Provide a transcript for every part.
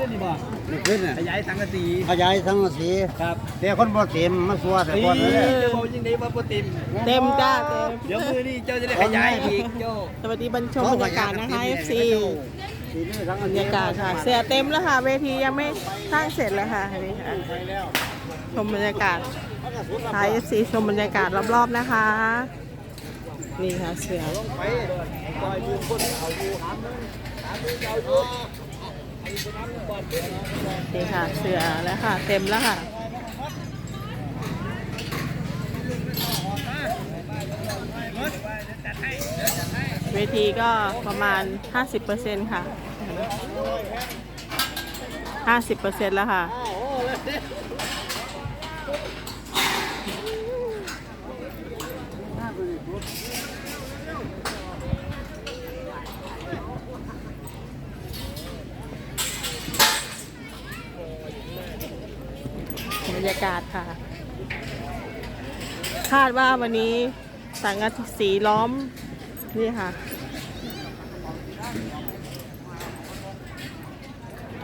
ขึ้นนี่บ่นี่ขึ้นน่ะขยายสังกะสีขยายสังกะสีครับแต่คนบ่เต็มมาสัวแต่นี่ก่อนเลยเจ้าบอกยังไงว่าโปรตีนเต็มจ้าเต็มเดี๋ยวมือนี่เจ้าจะได้ขยายอีกเจ้าสวัสดีบรรชมบรรยากาศนะคะ FC สีนี่สังกะบรสีรยากาศค่ะเสือเต็มแล้วค่ะ เวทียังไม่สร้างเสร็จเลยค่ะนี่ค่ะไปแล้วชมบรรยากาศท้าย FC ชมบรรยากาศรอบๆนะคะ นี่ค่ะเสือ นี่ค่ะ เสือแล้วค่ะ เต็มแล้วค่ะเวทีก็ประมาณ 50%ค่ะ 50%แล้วค่ะ รรยากาศค่ะ คาดว่าวันนี้สังกะสีล้อม นี่ค่ะ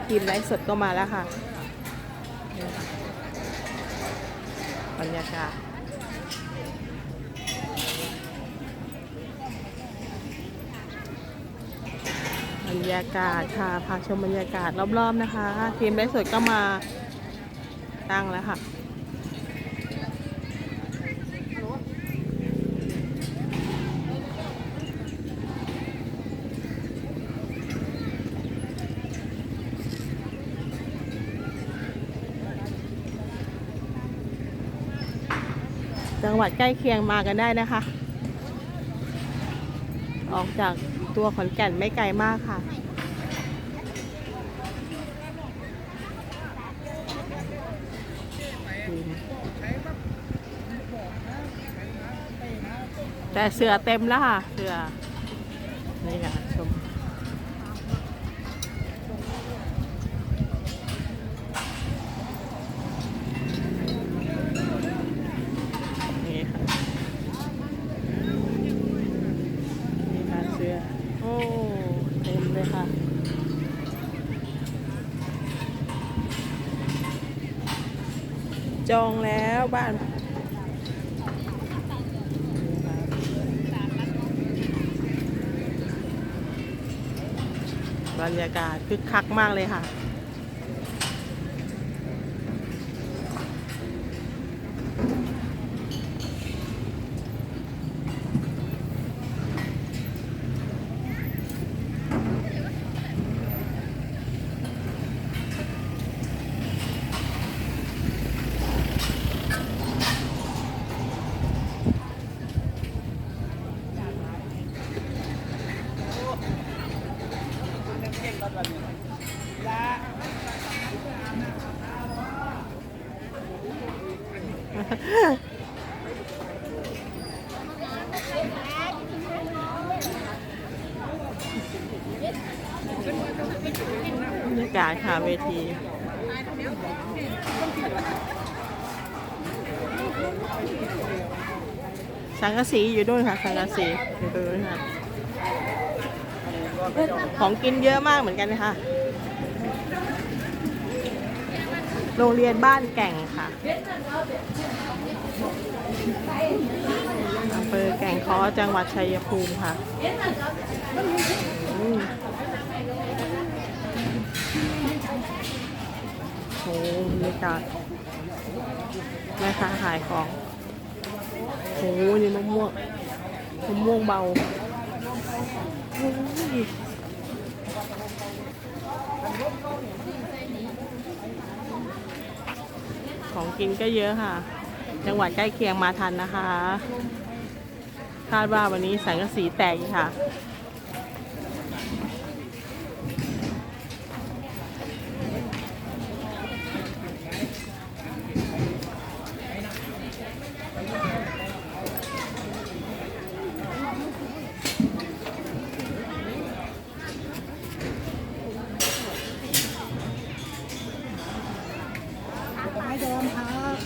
ทีมไลฟ์สดก็มาแล้วค่ะนี่ค่ะ บรรยากาศบรรยากาศค่ะพาชมบรรยากาศรอบๆนะคะ ทีมไลฟ์สดก็มา ตั้งแล้วค่ะจังหวัดใกล้เคียงมากันได้นะคะ ออกจากตัวขอนแก่นไม่ไกลมากค่ะ แต่เสือเต็มแล้วค่ะเสือนี่ค่ะชมนี่ค่ะนี่ค่ะเสื้อโอ้ เต็มเลยค่ะ จองแล้วบ้านบรรยากาศคึกคักมากเลยค่ะ บรรยากาศค่ะเวทีสังกะสีอยู่ด้วยค่ะสังกะสีอยู่ตรงนู้ค่ะ ของกินเยอะมากเหมือนกันนะคะโรงเรียนบ้านแก่งค่ะอำเภอแก่งคอจังหวัดชัยภูมิค่ะโอ้บรรยากาศแม่ค้าขายของโอ้นี่มะม่วงมะม่วงเบา ของกินก็เยอะค่ะ จังหวัดใกล้เคียงมาทันนะคะ คาดว่าวันนี้สังกะสีแตกอีกค่ะ ไม่โดนครับ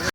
เ